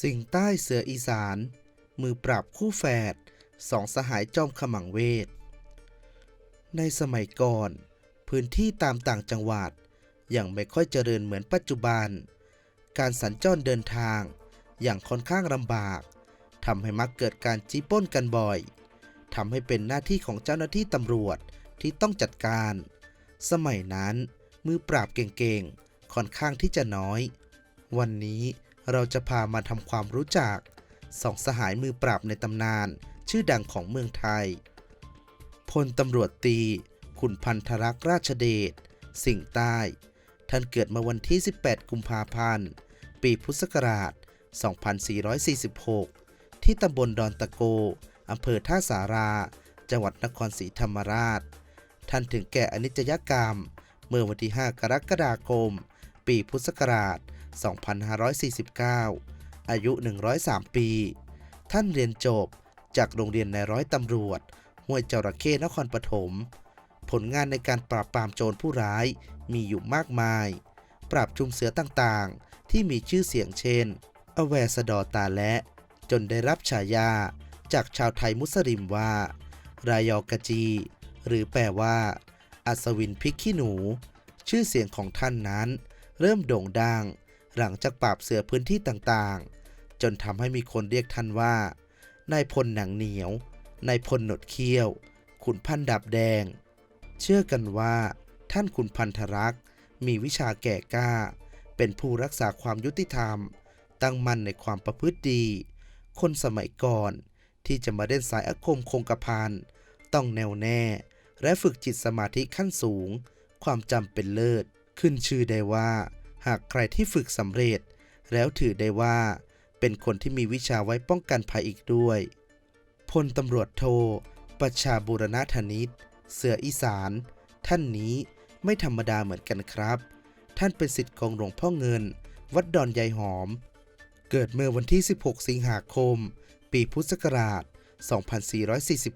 สิ่งใต้เสืออีสาน มือปราบคู่แฝดสองสหายจอมขมังเวท ในสมัยก่อน พื้นที่ตามต่างจังหวัด ยังไม่ค่อยเจริญเหมือนปัจจุบัน การสัญจรเดินทางอย่างค่อนข้างลำบากทำให้มักเกิดการจี้ป้นกันบ่อยทำให้เป็นหน้าที่ของเจ้าหน้าที่ตำรวจที่ต้องจัดการ สมัยนั้นมือปราบเก่งๆ ค่อนข้างที่จะน้อย วันนี้ เราจะพามาทำความรู้จักสองสหายมือปราบในตำนาน ชื่อดังของเมืองไทย พลตำรวจตี ขุนพันธรักษ์ราชเดช สิ่งห์ใต้ ท่านเกิดมาวันที่ 18 กุมภาพันธ์ ปีพุทธศักราช 2446 ที่ตำบลดอนตะโก อำเภอท่าสารา จังหวัดนครศรีธรรมราช ท่านถึงแก่อนิจยกรรม เมื่อวันที่ 5 กรกฎาคม ปีพุทธศักราช 2549 อายุ 103 ปี ท่านเรียนจบจากโรงเรียนในายร้อยตำรวจ ห้วยจระเข้นครปฐม ผลงานในการปราบปรามโจรผู้ร้ายมีอยู่มากมาย ปราบจุมเสือต่างๆ ที่มีชื่อเสียงเช่น อแวสดอตาและ จนได้รับฉายาจากชาวไทยมุสลิมว่า รายอกจี หรือแปลว่า อัศวินพิกขี้หนู ชื่อเสียงของท่านนั้น เริ่มโด่งดัง หลังจากปราบเสือพื้นที่ต่างๆ จนทำให้มีคนเรียกท่านว่านายพลหนังเหนียวนายพลหนดเขี้ยว ขุนพันดาบแดง เชื่อกันว่า ท่านขุนพันธรักษ์มีวิชาแก่กล้า เป็นผู้รักษาความยุติธรรม ตั้งมั่นในความประพฤติดี คนสมัยก่อนที่จะมาเล่นสายอาคมคงกระพันต้องแน่วแน่ และฝึกจิตสมาธิขั้นสูง ความจำเป็นเลิศ ขึ้นชื่อได้ว่า หากใครที่ฝึกสำเร็จ แล้วถือได้ว่า เป็นคนที่มีวิชาไว้ป้องกันภัยอีกด้วย พลตำรวจโทประชาบูรณธนิต เสืออีสาน ท่านนี้ไม่ธรรมดาเหมือนกันครับ ท่านเป็นสิทธิ์ของหลวงพ่อเงิน วัดดอนยายหอม เกิดเมื่อวันที่ 16 สิงหาคม ปีพุทธศักราช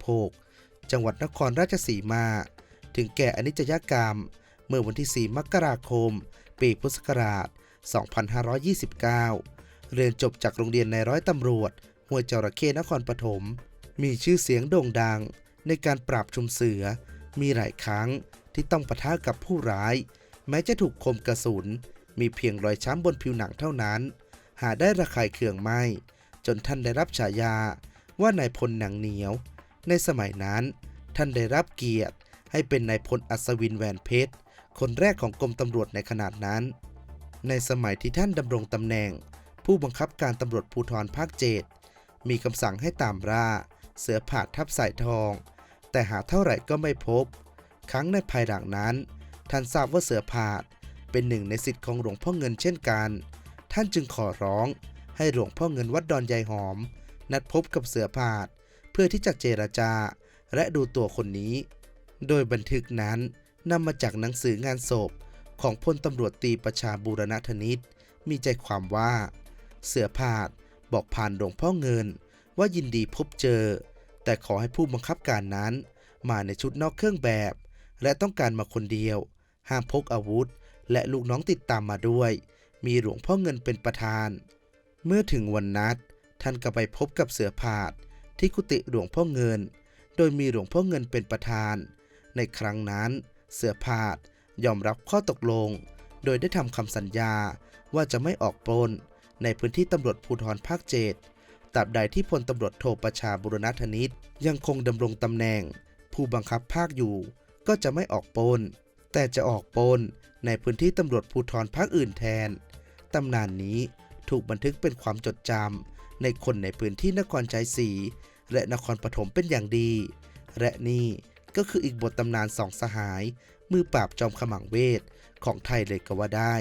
2446 จังหวัดนครราชสีมา ถึงแก่อนิจยกรรม เมื่อวันที่ 4 มกราคม ปีพุทธศักราช 2529 เรียนจบจากโรงเรียนในร้อยตำรวจห้วยจระเข้นครปฐม มีชื่อเสียงโด่งดังในการปราบชุมเสือ มีหลายครั้งที่ต้องปะทะกับผู้ร้าย แม้จะถูกคมกระสุน มีเพียงรอยช้ำบนผิวหนังเท่านั้น หาได้ระคายเคืองไม่ จนท่านได้รับฉายาว่านายพลหนังเหนียว ในสมัยนั้น ท่านได้รับเกียรติให้เป็นนายพลอัศวินแหวนเพชร คนแรกของกรมตำรวจในขนาดนั้น ในสมัยที่ท่านดำรงตำแหน่ง ผู้บังคับการตำรวจภูธรภาคเจ็ดมีคำสั่งให้ตามล่าเสือผาดทับสายทอง แต่หาเท่าไหร่ก็ไม่พบ ครั้งในภายหลังนั้น ท่านทราบว่าเสือผาดเป็นหนึ่งในสิทธิ์ของหลวงพ่อเงินเช่นกัน ท่านจึงขอร้องให้หลวงพ่อเงินวัดดอนยายหอม นัดพบกับเสือผาดเพื่อที่จะเจรจาและดูตัวคนนี้ โดยบันทึกนั้น นำมาจากหนังสืองานศพ ของพลตำรวจตีประชาบูรณธนิต มีใจความว่า เสือผาดบอกผ่านหลวงพ่อเงิน ว่ายินดีพบเจอ แต่ขอให้ผู้บังคับการนั้น มาในชุดนอกเครื่องแบบ และต้องการมาคนเดียว ห้ามพกอาวุธ และลูกน้องติดตามมาด้วย มีหลวงพ่อเงินเป็นประธาน เมื่อถึงวันนัด ท่านก็ไปพบกับเสือผาดที่กุฏิหลวงพ่อเงิน โดยมีหลวงพ่อเงินเป็นประธาน ในครั้งนั้น เสือผาดยอมรับข้อตกลง โดยได้ทำคำสัญญาว่าจะไม่ออกปล้นในพื้นที่ตำรวจภูธรภาคเจ็ดตราบใดที่พลตำรวจโทประชาบุรณธนิตยังคงดำรงตำแหน่ง ผู้บังคับภาคอยู่ ก็จะไม่ออกปลนแต่จะออกปลนในพื้นที่ตำรวจภูธรภาคอื่นแทน ตำนานนี้ถูกบันทึกเป็นความจดจำในคนในพื้นที่นครชัยศรีและนครปฐมเป็นอย่างดี และนี่ ก็คืออีกบทตำนานสองสหาย มือปราบจอมขมังเวทของไทยเลยก็ว่าได้